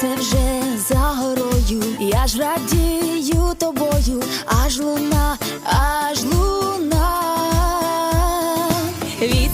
це вже за горою. Я ж радію тобою, аж луна, аж луна. Від